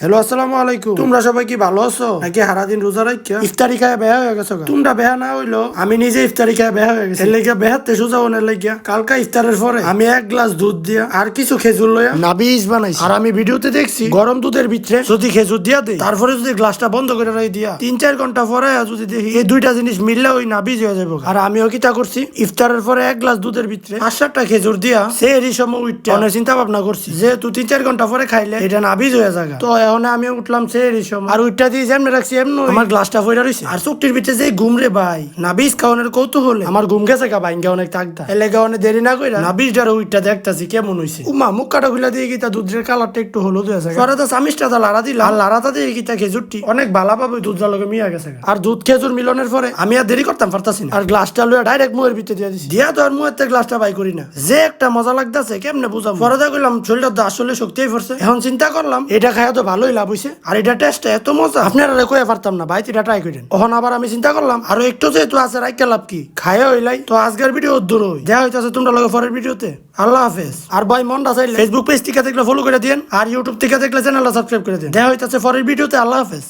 Hello আসসালামু আলাইকুম তোমরা সবাই কি ভালো আছো? নাকি সারাদিন রোজা রাখিয়া ইফতারি খায় বেহা হয়ে গেছো তোমরা বেহা না হইল? আমি নিজে ইফতারি খায় বেহা হয়ে গেছি। এর লেগে বেহাতে সোজা ওনের লেগিয়া। কালকা ইফতারের পরে আমি এক গ্লাস দুধ দিয়া আর কিছু খেজুর লইয়া নাবিজ বানাইছি। আর আমি ভিডিওতে দেখছি গরম দুধের ভিতরে যদি খেজুর দিয়া দেয় তারপরে যদি গ্লাসটা বন্ধ করে রাই দিয়া তিন চার ঘণ্টা পরে যদি দেখি এই দুইটা জিনিস মিললে ওই নাবিজ হয়ে যাব আর আমিও কিতা করছি? ইফতারের পরে এক গ্লাস দুধের ভিতরে পাঁচ সাতটা খেজুর দিয়া সে এরই সময় উঠতে অনেক চিন্তা ভাবনা করছি। যেহেতু তিন চার ঘণ্টা পরে খাইলে এটা নাবিজ হয়ে যাবে তো এখন আমি উঠলাম সে এরই সময়। আর উঠটা দিয়ে যেমন রাখছি এমন আমার গ্লাসটা ফইরা রইছে। আর চুক্তির ভিতরে যে ঘুম রে ভাই নাবিজ খাওয়ানোর কৌতূহলে। আমার ঘুম গেছে গা বাইঙ্গা অনেক থাকতা এলাকা অনেক দেরি না কইরা। নাবিজ ডার উইটটা দেখতাছি কেমন হইছে? উমা মুখ কাটা খুলে দিয়ে গিতা দুধের কালারটা একটু হলুদ হয়েছে পরে তো সামিসটা তো লাড়া দিলাম। আর লাড়াটা দিয়ে গিতা খেজুরটি। অনেক ভালো পাবে দুধ লগে মিয়া গেছে গা। আর দুধ খেজুর মিলনের পরে আমি আর দেরি করতাম পারতাছি না। আর গ্লাসটা লয়ে ডাইরেক্ট মুয়ের ভিতরে দিয়ে দিছি। দিয়া তো আর মুয়ের গ্লাসটা বাই করি না। যে একটা মজা লাগতাছে কেমনে বুঝাম পরে দা কইলাম শরীরটা আসলে শক্তিই পড়ছে। এখন চিন্তা করলাম এটা খাইয়া তো ভালোই লাভ হয়েছে আর এটা টেস্ট এত মজা, আপনারা কয়ে পারতাম না, ভাই, এটা ট্রাই করেন। এখন আবার আমি চিন্তা করলাম, আরও একটু যেহেতু আছে রাইকা লাভ কি? খায় হইলাই, তো আজকের ভিডিও দূর হই। দেখা হইতাছে তোমরা লগে পরের ভিডিওতে আল্লাহ হাফেজ। আর ভাই, মনটা চাইলে ফেসবুক পেজ থেকে দেখলে ফলো করে দিন আর ইউটিউব থেকে দেখলে চ্যানেলটা সাবস্ক্রাইব করে দিন দেখা হইতাছে পরের ভিডিওতে আল্লাহ হাফেজ।